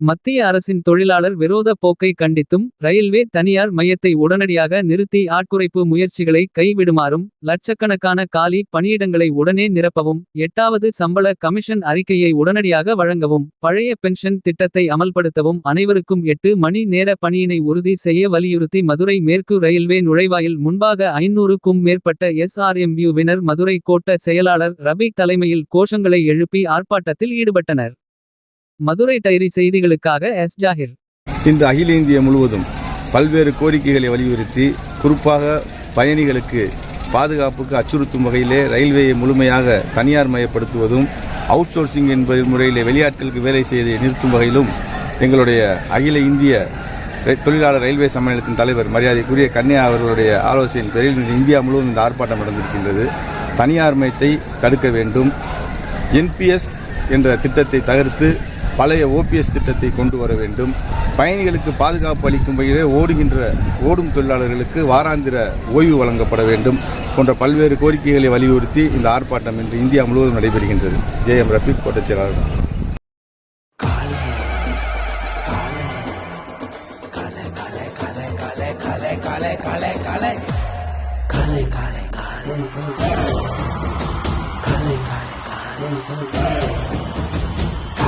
மத்திய அரசின் தொழிலாளர் விரோத போக்கை கண்டித்தும் ரயில்வே தனியார் மையத்தை உடனடியாக நிறுத்தி ஆட்குறைப்பு முயற்சிகளை கைவிடுமாறும் லட்சக்கணக்கான காலி பணியிடங்களை உடனே நிரப்பவும் எட்டாவது சம்பள கமிஷன் அறிக்கையை உடனடியாக வழங்கவும் பழைய பென்ஷன் திட்டத்தை அமல்படுத்தவும் அனைவருக்கும் எட்டு மணி நேர பணியினை உறுதி செய்ய வலியுறுத்தி மதுரை மேற்கு ரயில்வே நுழைவாயில் முன்பாக ஐநூறுக்கும் மேற்பட்ட எஸ்ஆர்எம்யூவினர் மதுரை கோட்ட செயலாளர் ரபி தலைமையில் கோஷங்களை எழுப்பி ஆர்ப்பாட்டத்தில் ஈடுபட்டனர். மதுரை டைரி செய்திகளுக்காக எஸ். ஜாகிர். இன்று அகில இந்திய முழுவதும் பல்வேறு கோரிக்கைகளை வலியுறுத்தி குறிப்பாக பயணிகளுக்கு பாதுகாப்புக்கு அச்சுறுத்தும் வகையிலே ரயில்வேயை முழுமையாக தனியார் மயப்படுத்துவதும் அவுட் சோர்சிங் என்பது முறையிலே வெளியாட்களுக்கு வேலை செய்து நிறுத்தும் வகையிலும் எங்களுடைய அகில இந்திய தொழிலாளர் ரயில்வே சம்மேளனத்தின் தலைவர் மரியாதைக்குரிய கன்னியா அவர்களுடைய ஆலோசனையின் பேரில் இந்தியா முழுவதும் இந்த ஆர்ப்பாட்டம் நடந்திருக்கின்றது. தனியார் மயத்தை தடுக்க வேண்டும். என்பிஎஸ் என்ற திட்டத்தை தகர்த்து பழைய ஓபிஎஸ் திட்டத்தை கொண்டு வர வேண்டும் பயணிகளுக்கு பாதுகாப்பு அளிக்கும் வகையிலே ஓடுகின்ற ஓடும் தொழிலாளர்களுக்கு வாராந்திர ஓய்வு வழங்கப்பட வேண்டும் போன்ற பல்வேறு கோரிக்கைகளை வலியுறுத்தி இந்த ஆர்ப்பாட்டம் இன்று இந்தியா முழுவதும் நடைபெறுகின்றது ஜே எம் ரஃபீக் கோட்டச் செயலாளர்